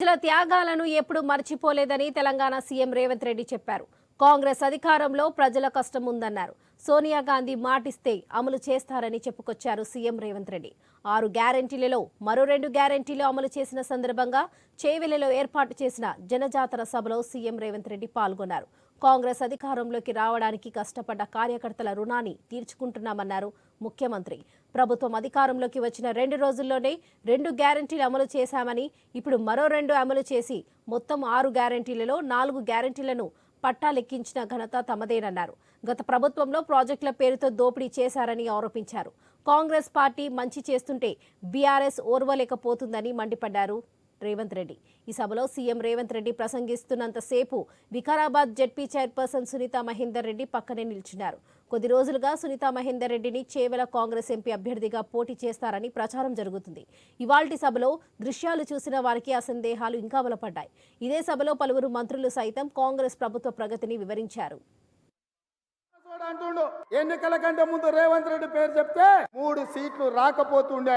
ప్రజల త్యాగాలను ఎప్పుడు మర్చిపోలేదని తెలంగాణ సీఎం రేవంత్ రెడ్డి చెప్పారు. కాంగ్రెస్ అధికారంలో ప్రజల కష్టం ఉందన్నారు. సోనియా గాంధీ మాటిస్తే అమలు చేస్తారని చెప్పుకొచ్చారు సీఎం రేవంత్ రెడ్డి. ఆరు గ్యారంటీలలో మరో రెండు గ్యారంటీలు అమలు చేసిన సందర్భంగా చేవెలలో ఏర్పాటు చేసిన జనజాతర సభలో సీఎం రేవంత్ రెడ్డి పాల్గొన్నారు. కాంగ్రెస్ అధికారంలోకి రావడానికి కష్టపడ్డ కార్యకర్తల రుణాన్ని తీర్చుకుంటున్నామన్నారు ముఖ్యమంత్రి. ప్రభుత్వం అధికారంలోకి వచ్చిన రెండు రోజుల్లోనే రెండు గ్యారంటీలు అమలు చేశామని ఇప్పుడు మరో రెండు అమలు చేసి మొత్తం ఆరు గ్యారంటీలలో నాలుగు గ్యారంటీలను పట్టాలెక్కించిన ఘనత తమదేనన్నారు. గత ప్రభుత్వంలో ప్రాజెక్టుల పేరుతో దోపిడీ చేశారని ఆరోపించారు. కాంగ్రెస్ పార్టీ మంచి చేస్తుంటే బీఆర్ఎస్ ఓర్వలేకపోతుందని మండిపడ్డారు. రేవంత్ రెడ్డి. ఈ సభలో సీఎం రేవంత్ రెడ్డి ప్రసంగిస్తున్నంతసేపు వికారాబాద్ జెడ్పీ చైర్పర్సన్ సునీత మహేందర్ రెడ్డి పక్కనే నిల్చున్నారు కొద్ది రోజులుగా సునీత మహేందర్ రెడ్డిని చేవెల కాంగ్రెస్ ఎంపీ అభ్యర్థిగా పోటీ చేస్తారని ప్రచారం జరుగుతుంది. ఇవాల్టి సభలో దృశ్యాలు చూసిన వారికి ఆ సందేహాలు ఇంకా బలపడ్డాయి ఇదే సభలో పలువురు మంత్రులు సైతం కాంగ్రెస్ ప్రభుత్వ ప్రగతిని వివరించారు. ఎన్నికల కంటే ముందు రేవంత్ రెడ్డి పేరు చెప్తే మూడు సీట్లు రాకపోతుండే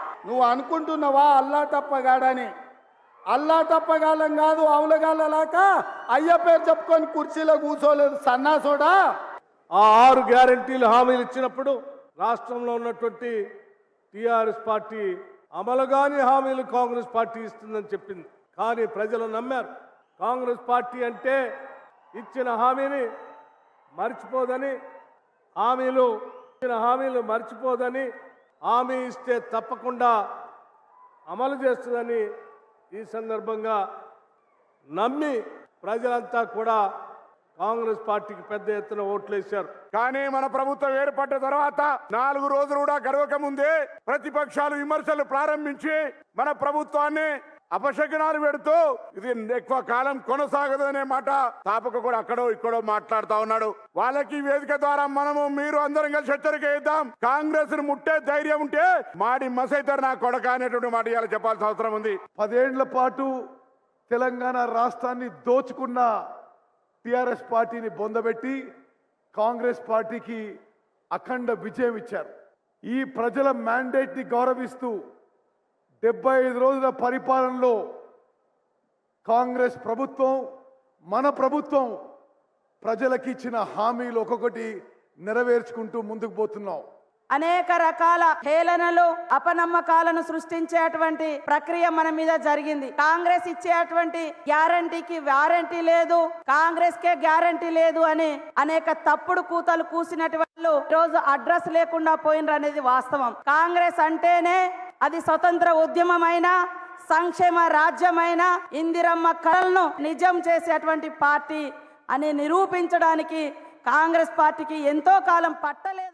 నువ్వు అనుకుంటున్నావా అల్లా తప్పగాడని అల్లా తప్పగాలం కాదు అవులగాలలాక అయ్య పేరు చెప్పుకొని కుర్చీలో కూర్చోలేదు సన్నాసోడా? ఆ ఆరు గ్యారంటీలు హామీలు ఇచ్చినప్పుడు రాష్ట్రంలో ఉన్నటువంటి టీఆర్ఎస్ పార్టీ అమలుగాని హామీలు కాంగ్రెస్ పార్టీ ఇస్తుందని చెప్పింది. కానీ ప్రజలు నమ్మారు. కాంగ్రెస్ పార్టీ అంటే ఇచ్చిన హామీని మర్చిపోదని హామీలు ఇచ్చిన హామీలు మర్చిపోదని హామీ ఇస్తే తప్పకుండా అమలు చేస్తుందని ఈ సందర్భంగా నమ్మి ప్రజలంతా కూడా కాంగ్రెస్ పార్టీకి పెద్ద ఎత్తున ఓట్లేశారు. కానీ మన ప్రభుత్వం ఏర్పడ్డ తర్వాత నాలుగు రోజులు కూడా గడవక ముందే ప్రతిపక్షాలు విమర్శలు ప్రారంభించి మన ప్రభుత్వాన్ని అపశకునాలు పెడుతూ ఇది ఎక్కువ కాలం కొనసాగదు అనే మాట తాపక కూడా అక్కడో ఇక్కడో మాట్లాడుతా ఉన్నాడు. వాళ్ళకి వేదిక ద్వారా మనము మీరు అందరం కలిసి హెచ్చరిక ఇద్దాం కాంగ్రెస్ను ముట్టే ధైర్యం ఉంటే మాడి మసైతారు నా కొడక అనేటువంటి మాట ఇవాళ చెప్పాల్సిన అవసరం ఉంది. పదేండ్ల పాటు తెలంగాణ రాష్ట్రాన్ని దోచుకున్న టిఆర్ఎస్ పార్టీని బొందబెట్టి కాంగ్రెస్ పార్టీకి అఖండ విజయం ఇచ్చారు. ఈ ప్రజల మ్యాండేట్ని గౌరవిస్తూ డెబ్బై ఐదు రోజుల పరిపాలనలో కాంగ్రెస్ ప్రభుత్వం మన ప్రభుత్వం ప్రజలకి ఇచ్చిన హామీలు ఒక్కొక్కటి నెరవేర్చుకుంటూ ముందుకు పోతున్నాం. అనేక రకాల హేళనలు అపనమ్మకాలను సృష్టించేటువంటి ప్రక్రియ మన మీద జరిగింది. కాంగ్రెస్ ఇచ్చేటువంటి గ్యారంటీకి వారంటీ లేదు కాంగ్రెస్ కే గ్యారంటీ లేదు అని అనేక తప్పుడు కూతలు కూసినటువంటి రోజు అడ్రస్ లేకుండా పోయినరు అనేది వాస్తవం. కాంగ్రెస్ అంటేనే అది స్వతంత్ర ఉద్యమమైన సంక్షేమ రాజ్యమైన ఇందిరమ్మ కళలను నిజం చేసేటువంటి పార్టీ అని నిరూపించడానికి కాంగ్రెస్ పార్టీకి ఎంతో కాలం పట్టలేదు.